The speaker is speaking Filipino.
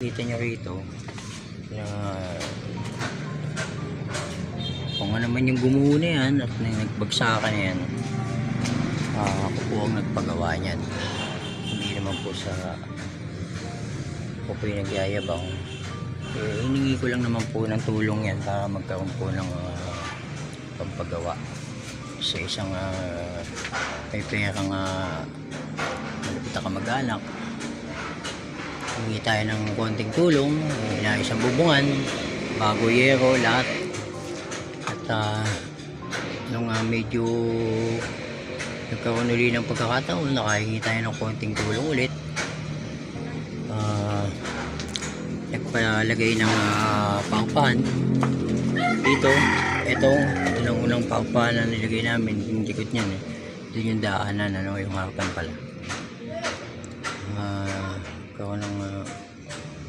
Kita nyo rito na kung ano man yung gumuho na yan at na nagbagsakan na yan ah, ako po ang nagpagawa niyan. Hindi naman po sa ako po yung nagyayabang. Eh, hiningi ko lang naman po ng tulong yan para magkaroon po ng ah, pampagawa sa isang ah, may perang uh, malapit na kamag-anak Humingi tayo ng konting tulong, inayos ang bubungan, bago yero, lahat. At ah, nung ah, medyo nagkaroon uli ng pagkakataon, nakahingi tayo ng konting tulong ulit. Ah, nagpalagay ng uh, pangpan dito. Ito, unang unang pangpan na nilagay namin, yung likod niyan eh. Doon yung daanan, ano, yung harapan pala. Ah, karoon ng ah,